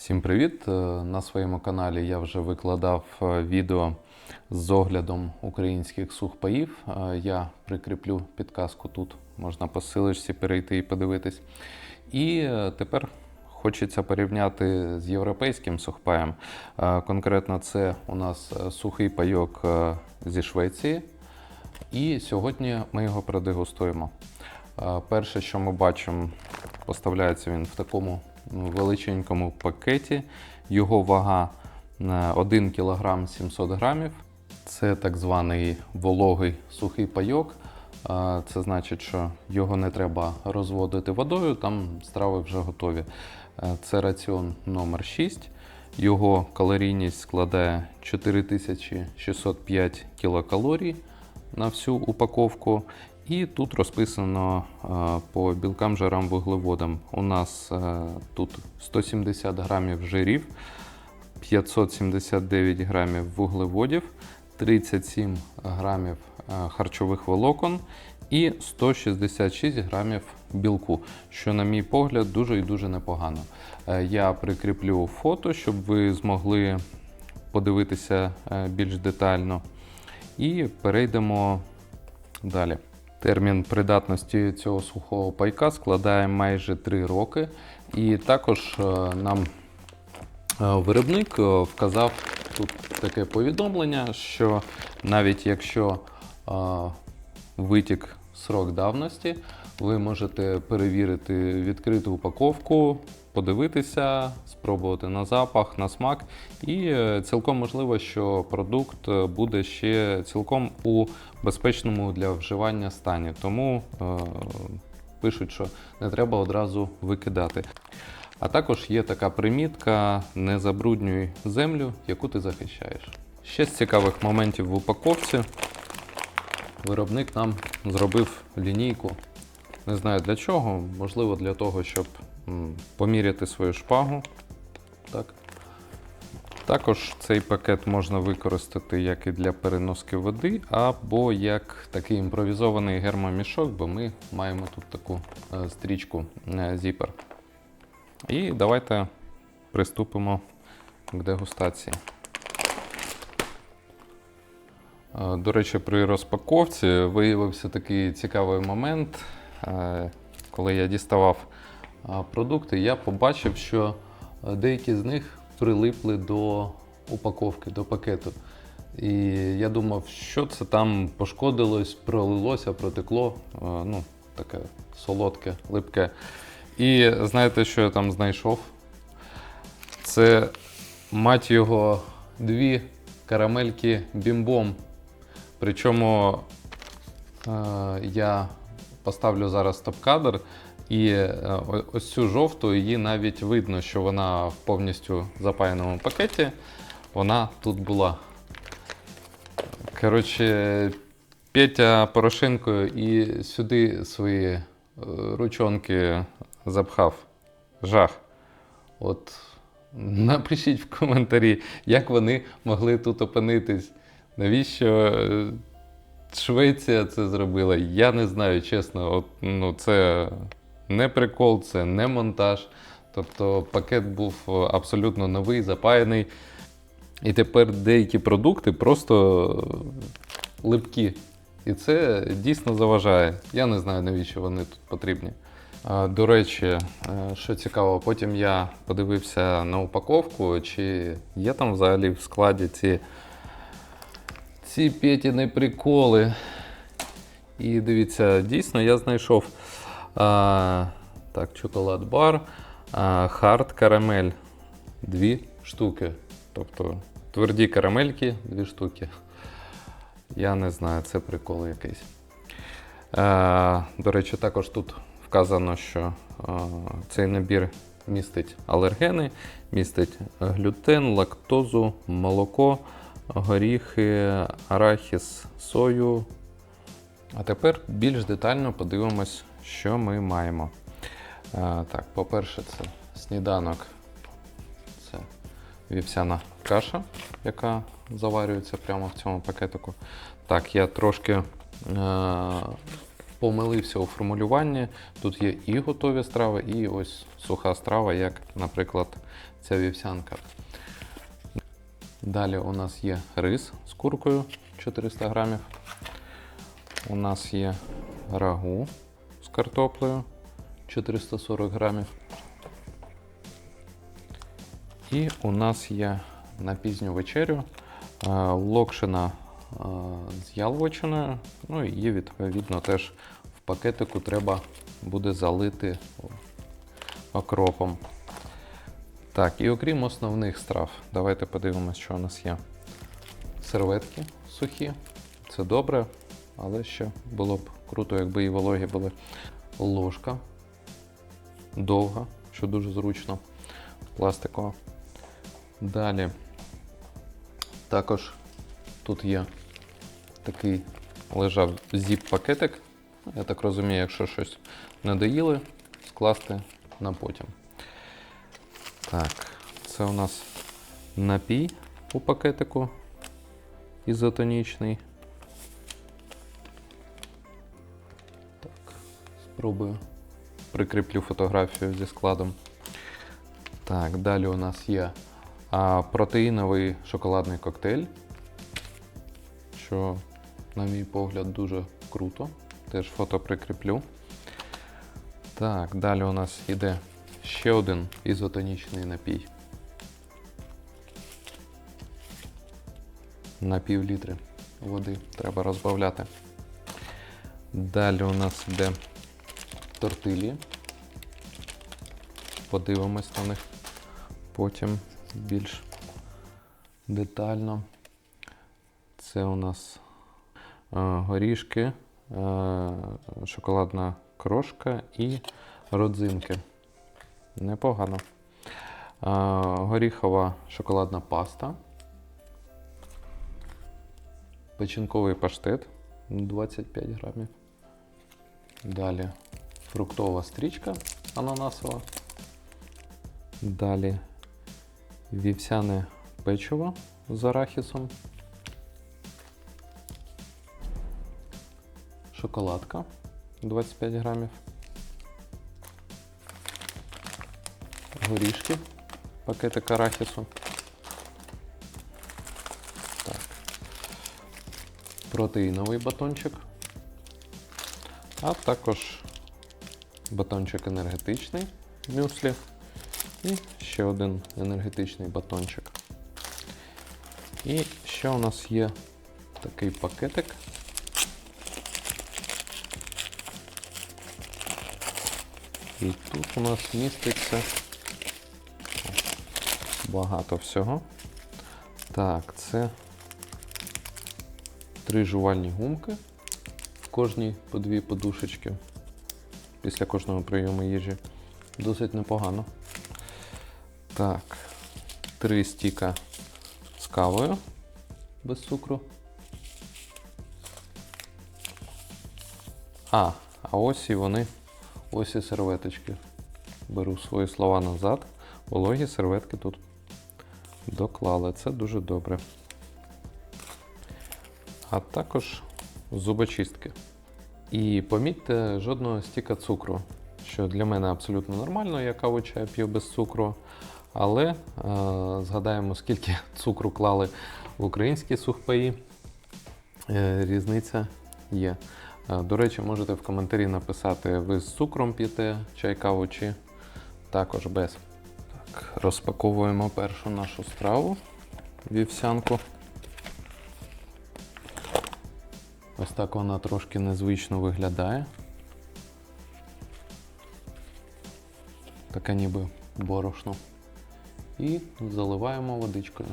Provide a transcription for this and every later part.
Всім привіт! Е, На своєму каналі я вже викладав е, відео з оглядом українських сухпаїв. Е, Я прикріплю підказку тут, можна по силочці перейти і подивитись. І тепер хочеться порівняти з європейським сухпаєм. Конкретно це у нас сухий пайок зі Швеції. І сьогодні ми його продегустуємо. Перше, що ми бачимо, поставляється він в такому величенькому пакеті. Його вага е, 1 кг 700 грамів. Це так званий вологий сухий пайок. Е, Це значить, що його не треба розводити водою, там страви вже готові. Е, Це раціон номер 6. Його калорійність складає 4605 кілокалорій на всю упаковку. І тут розписано е, по білкам, жирам, вуглеводам. У нас е, тут 170 грамів жирів, 579 грамів вуглеводів, 37 грамів е, харчових волокон і 166 грамів білку, що, на мій погляд, дуже і дуже непогано. Я прикріплю фото, щоб ви змогли подивитися більш детально. І перейдемо далі. Термін придатності цього сухого пайка складає майже 3 роки. І також е, нам е, виробник е, вказав тут таке повідомлення, що навіть якщо витік срок давності, ви можете перевірити відкриту упаковку, подивитися, спробувати на запах, на смак. І е, цілком можливо, що продукт е, буде ще цілком у безпечному для вживання стані. Тому е, пишуть, що не треба одразу викидати. А також є така примітка: не забруднюй землю, яку ти захищаєш. Ще з цікавих моментів в упаковці виробник нам зробив лінійку. Не знаю для чого, можливо, для того, щоб поміряти свою шпагу. Так. Також цей пакет можна використати як і для переноски води, або як такий імпровізований гермомішок, бо ми маємо тут таку е, стрічку е, зіпер. І давайте приступимо к дегустації. Е, До речі, при розпаковці виявився такий цікавий момент. Коли я діставав продукти, я побачив, що е, деякі з них прилипли до упаковки, до пакету. І я думав, що це там пошкодилось, пролилося, протекло. Е, Ну, таке солодке, липке. І знаєте, що я там знайшов? Це мать його дві карамельки бімбом. Причому е, я поставлю зараз топ-кадр, і е, ось цю жовту її навіть видно, що вона в повністю запаяному пакеті. Вона тут була. Коротше, Петя Порошенко і сюди свої е, ручонки запхав. Жах. От напишіть в коментарі, як вони могли тут опинитись. Навіщо е, Швеція це зробила? Я не знаю, чесно. От, ну, це не прикол, це не монтаж. Тобто пакет був абсолютно новий, запаяний. І тепер деякі продукти просто липкі. І це дійсно заважає. Я не знаю, навіщо вони тут потрібні. До речі, е, що цікаво, потім я подивився на упаковку, чи є там взагалі в складі ці, ці п'ятіни приколи. І дивіться, дійсно я знайшов а, так, шоколад бар, а, хард карамель. Дві штуки. Тобто тверді карамельки, дві штуки. Я не знаю, це прикол якийсь. Е, до речі, також тут вказано, що е, цей набір містить алергени, містить глютен, лактозу, молоко, горіхи, арахіс, сою. А тепер більш детально подивимось, що ми маємо. Е, так, по-перше, це сніданок. Це вівсяна каша, яка заварюється прямо в цьому пакетику. Так, я трошки е- помилився у формулюванні. Тут є і готові страви, і ось суха страва, як, наприклад, ця вівсянка. Далі у нас є рис з куркою 400 грамів. У нас є рагу картоплею 440 грамів. І у нас є на пізню вечерю е, локшина е, з яловичиною. Ну і відповідно теж в пакетику треба буде залити окропом. Так, і окрім основних страв, давайте подивимось, що у нас є. Серветки сухі, це добре, але ще було б круто, якби і вологі були. Ложка довга, що дуже зручно, пластикова. Далі також тут є такий лежав зіп-пакетик. Я так розумію, якщо щось не доїли, скласти на потім. Так, це у нас напій у пакетику ізотонічний. Спробую прикріплю фотографію зі складом. Так, далі у нас є а, протеїновий шоколадний коктейль, що, на мій погляд, дуже круто. Теж фото прикріплю. Так, далі у нас йде ще один ізотонічний напій. На пів літри води треба розбавляти. Далі у нас йде тортилі. Подивимось на них потім більш детально. Це у нас е, горішки, е, шоколадна крошка і родзинки. Непогано. Е, горіхова шоколадна паста. Печінковий паштет 25 грамів. Далі фруктова стрічка ананасова. Далі вівсяне печиво з арахісом. Шоколадка 25 грамів. Горішки, пакетик арахісу. Так. Протеїновий батончик. А також батончик енергетичний мюслі. І ще один енергетичний батончик. І ще у нас є такий пакетик. І тут у нас міститься багато всього. Так, це три жувальні гумки. В кожній по дві подушечки після кожного прийому їжі. Досить непогано. Так, три стіка з кавою без цукру. А, а ось і вони, ось і серветочки. Беру свої слова назад. Вологі серветки тут доклали. Це дуже добре. А також зубочистки. І помітьте жодного стіка цукру, що для мене абсолютно нормально, я каву чай п'ю без цукру. Але е, згадаємо, скільки цукру клали в українські сухпаї. Е, різниця є. Е, до речі, можете в коментарі написати, ви з цукром п'єте чай каву чи також без. Так, Розпаковуємо першу нашу страву вівсянку. Ось так вона трошки незвично виглядає. Таке ніби борошно. І заливаємо водичкою.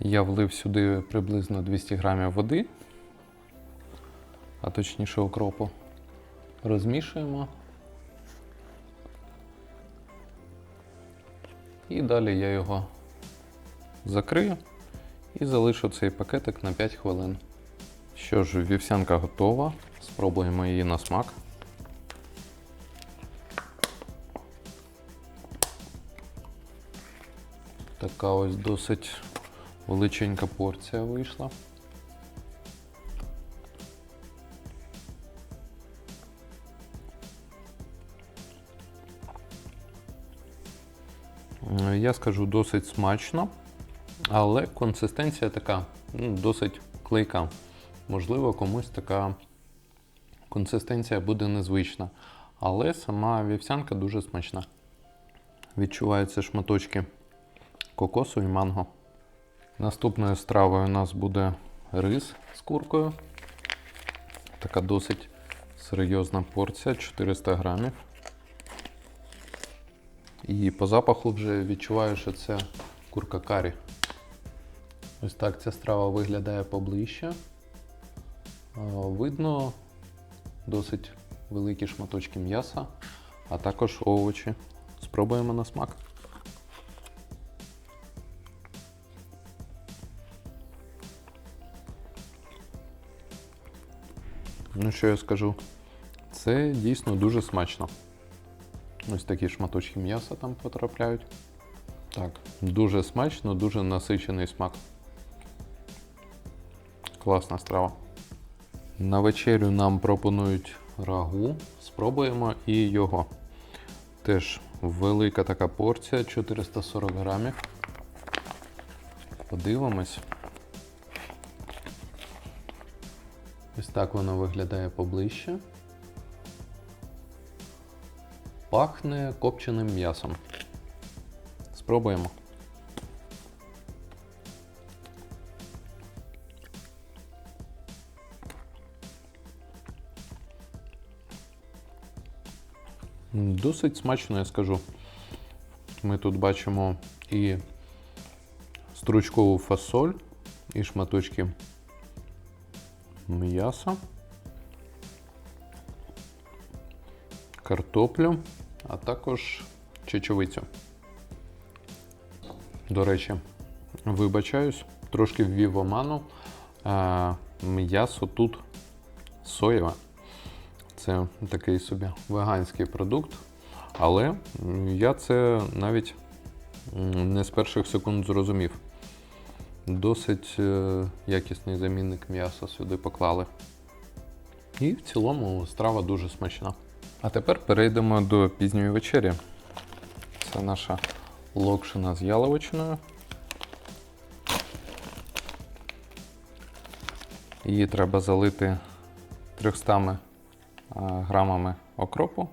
Я влив сюди приблизно 200 грамів води, а точніше окропу. Розмішуємо. І далі я його закрию і залишу цей пакетик на 5 хвилин. Що ж, вівсянка готова. Спробуємо її на смак. Така ось досить величенька порція вийшла. Я скажу досить смачно, але консистенція така ну, досить клейка. Можливо, комусь така консистенція буде незвична. Але сама вівсянка дуже смачна. Відчуваються шматочки кокосу і манго. Наступною стравою у нас буде рис з куркою. Така досить серйозна порція 400 грамів. І по запаху вже відчуваю, що це курка карі. Ось так ця страва виглядає поближче. Видно досить великі шматочки м'яса, а також овочі. Спробуємо на смак. Ну, що я скажу? Це дійсно дуже смачно. Ось такі шматочки м'яса там потрапляють. Так, дуже смачно, дуже насичений смак. Класна страва. На вечерю нам пропонують рагу. Спробуємо і його. Теж велика така порція 440 грамів. Подивимось. Ось так воно виглядає поближче. Пахне копченим м'ясом. Спробуємо. Досить смачно, я скажу. Ми тут бачимо і стручкову фасоль, і шматочки м'яса, картоплю, а також чечевицю. До речі, вибачаюсь, трошки ввів оману. А, М'ясо тут соєве. Це такий собі веганський продукт. Але я це навіть не з перших секунд зрозумів. Досить е, якісний замінник м'яса сюди поклали. І в цілому страва дуже смачна. А тепер перейдемо до пізньої вечері. Це наша локшина з яловичиною. Її треба залити 300 грамами окропу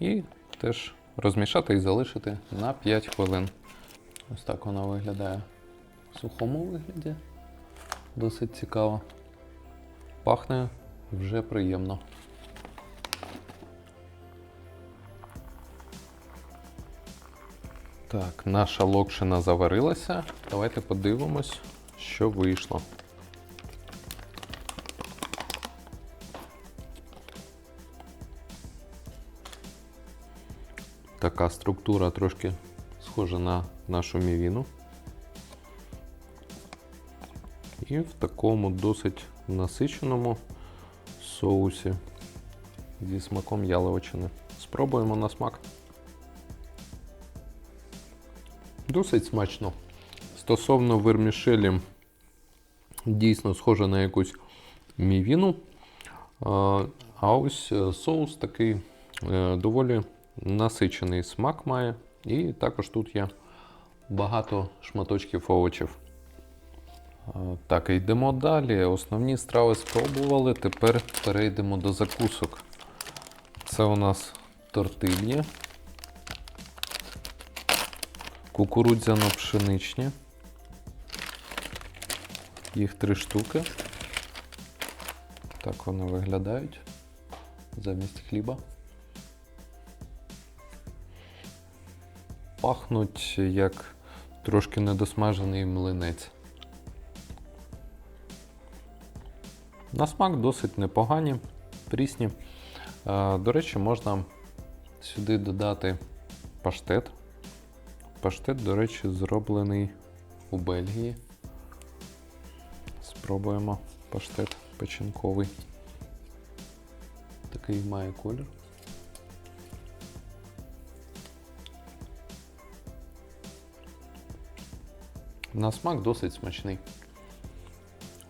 і теж розмішати і залишити на 5 хвилин. Ось так вона виглядає в сухому вигляді. Досить цікаво. Пахне вже приємно. Так, наша локшина заварилася. Давайте подивимось, що вийшло. Така структура трошки схожа на нашу мівіну. І в такому досить насиченому соусі зі смаком яловичини. Спробуємо на смак. Досить смачно. Стосовно вермішелі, дійсно схоже на якусь мівіну. А ось е, соус такий е, доволі насичений смак має. І також тут є багато шматочків овочів. Так, йдемо далі. Основні страви спробували. Тепер перейдемо до закусок. Це у нас тортильї. Кукурудзяно-пшеничні. Їх три штуки. Так вони виглядають замість хліба. Пахнуть як трошки недосмажений млинець. На смак досить непогані, прісні. Е, До речі, можна сюди додати паштет. Паштет, до речі, зроблений у Бельгії. Спробуємо паштет печінковий. Такий має колір. На смак досить смачний.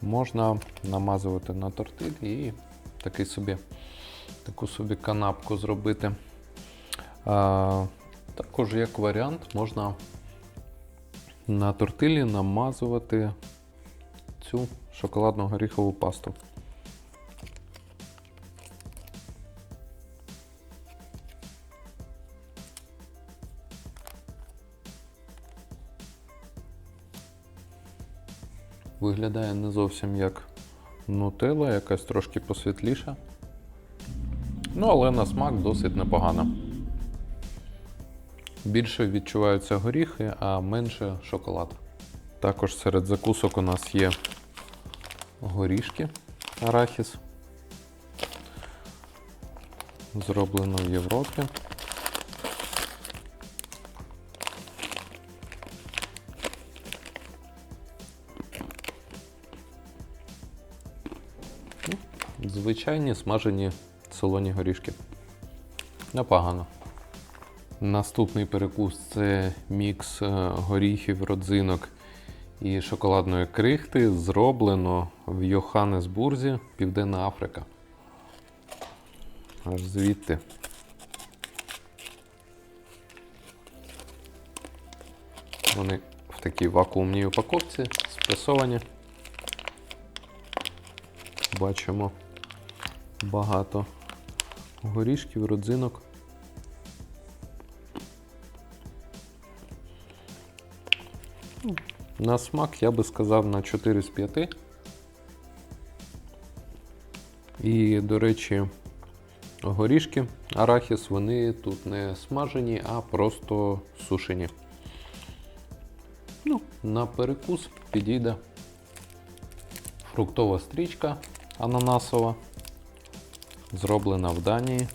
Можна намазувати на тортиль і такий собі, таку собі канапку зробити. Також як варіант можна на тортилі намазувати цю шоколадну горіхову пасту. Виглядає не зовсім як нутелла, якась трошки посвітліша. Ну, але на смак досить непогано. Більше відчуваються горіхи, а менше шоколад. Також серед закусок у нас є горішки арахіс. Зроблено в Європі. Звичайні смажені солоні горішки. Непогано. Наступний перекус це мікс е, горіхів, родзинок і шоколадної крихти. Зроблено в Йоханнесбурзі, Південна Африка. Аж звідти. Вони в такій вакуумній упаковці спресовані. Бачимо багато горішків, родзинок. На смак я би сказав на 4 з 5. І, до речі, горішки арахіс, вони тут не смажені, а просто сушені. Ну, на перекус підійде фруктова стрічка ананасова, зроблена в Данії.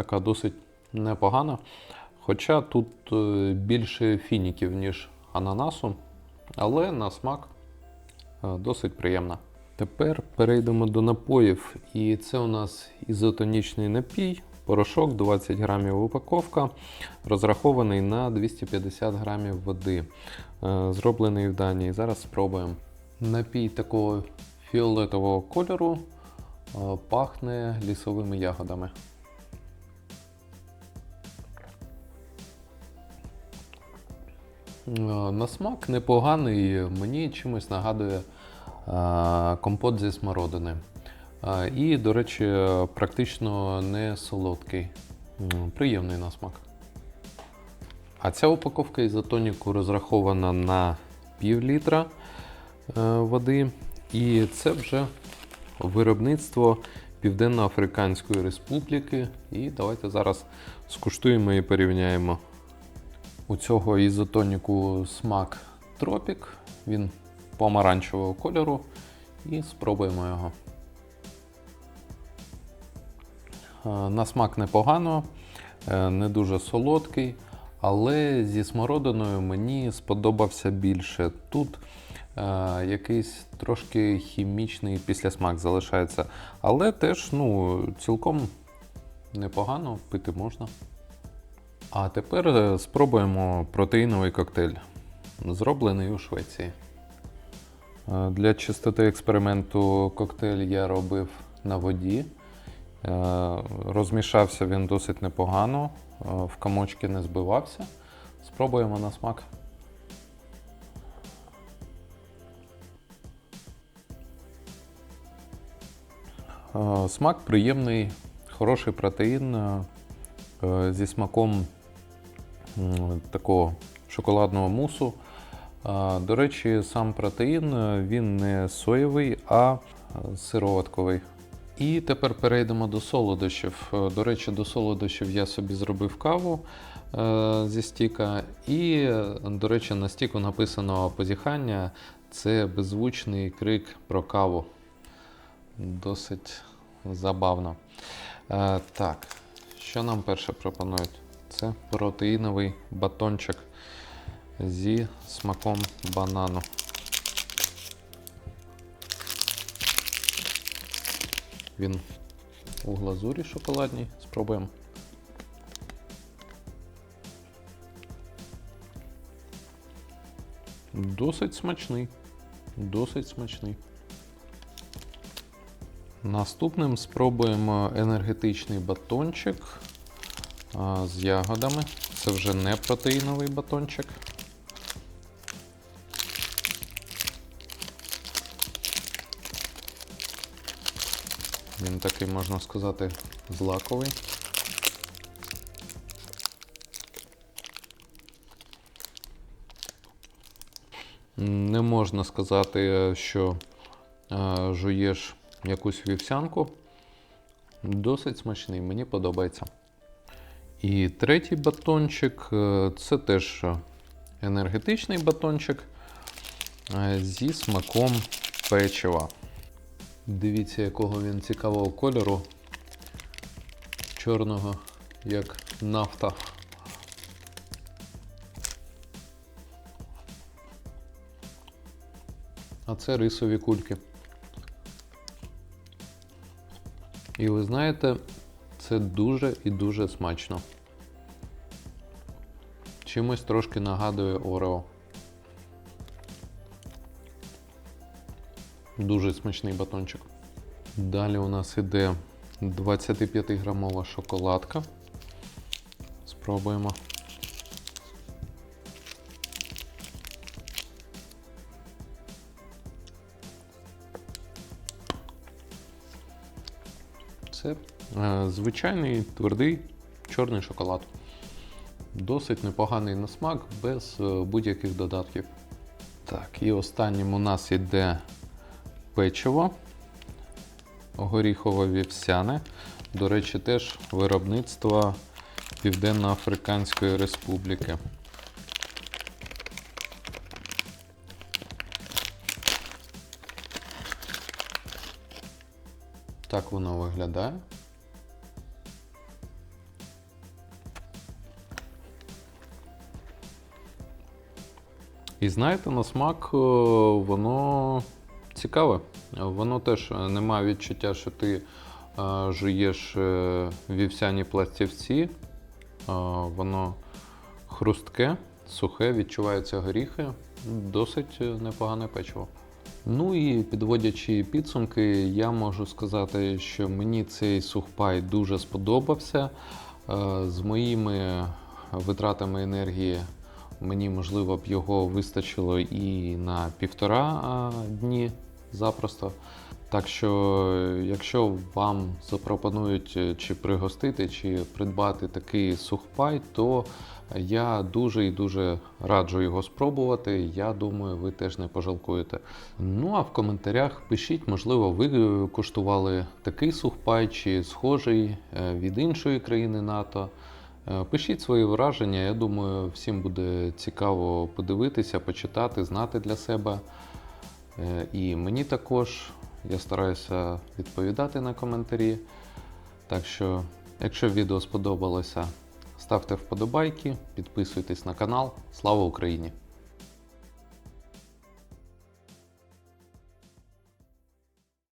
Така досить непогана. Хоча тут е, більше фініків, ніж ананасу, але на смак е, досить приємна. Тепер перейдемо до напоїв. І це у нас ізотонічний напій, порошок 20 грамів упаковка, розрахований на 250 грамів води. Е, Зроблений в Данії. Зараз спробуємо. Напій такого фіолетового кольору пахне лісовими ягодами. На смак непоганий, мені чимось нагадує е, компот зі смородини. Е, І, до речі, практично не солодкий, приємний на смак. А ця упаковка ізотоніку розрахована на пів літра е, води. І це вже виробництво Південно-Африканської Республіки. І давайте зараз скуштуємо і порівняємо. У цього ізотоніку смак тропік, він помаранчевого кольору. І спробуємо його. Е, На смак непогано, е, не дуже солодкий, але зі смородиною мені сподобався більше. Тут е, якийсь трошки хімічний післясмак залишається, але теж ну, цілком непогано пити можна. А тепер е, спробуємо протеїновий коктейль, зроблений у Швеції. Е, Для чистоти експерименту коктейль я робив на воді. Е, Розмішався він досить непогано, в комочки не збивався. Спробуємо на смак. Смак приємний, хороший протеїн зі смаком такого шоколадного мусу. До речі, сам протеїн е, він не соєвий, а е, сироватковий. І тепер перейдемо до солодощів. Е, До речі, до солодощів я собі зробив каву зі стіка. І, до речі, на стіку написано позіхання це беззвучний крик про каву. Досить забавно. Так, що нам перше пропонують? Це протеїновий батончик зі смаком банану. Він у глазурі шоколадній. Спробуємо. Досить смачний. Досить смачний. Наступним спробуємо енергетичний батончик з ягодами. Це вже не протеїновий батончик. Він такий, можна сказати, злаковий. Не можна сказати, що е, жуєш якусь вівсянку. Досить смачний, мені подобається. І третій батончик е, це теж енергетичний батончик е, зі смаком печива. Дивіться, якого він цікавого кольору. Чорного, як нафта. А це рисові кульки. І ви знаєте, це дуже і дуже смачно. Чимось трошки нагадує Орео. Дуже смачний батончик. Далі у нас іде 25-грамова шоколадка. Спробуємо. Це звичайний твердий чорний шоколад. Досить непоганий на смак, без е, будь-яких додатків. Так, і останнім у нас іде печиво горіхово вівсяне. До речі, теж виробництво Південно-Африканської Республіки. Так воно виглядає. І знаєте, на смак е, воно цікаве. Воно теж не має відчуття, що ти е, жуєш е, вівсяні пластівці. Е, Воно хрустке, сухе, відчуваються горіхи. Досить е, непогане печиво. Ну і підводячи підсумки, я можу сказати, що мені цей сухпай дуже сподобався. Е, З моїми витратами енергії мені можливо б його вистачило і на півтора дні запросто. Так що, якщо вам запропонують е, чи пригостити, чи придбати такий сухпай, то я дуже і дуже раджу його спробувати. Я думаю, ви теж не пожалкуєте. Ну а в коментарях пишіть, можливо, ви е, куштували такий сухпай чи схожий е, від іншої країни НАТО. Е, Пишіть свої враження. Я думаю, всім буде цікаво подивитися, почитати, знати для себе. Е, І мені також я стараюся відповідати на коментарі. Так що, якщо відео сподобалося, ставте вподобайки, підписуйтесь на канал. Слава Україні!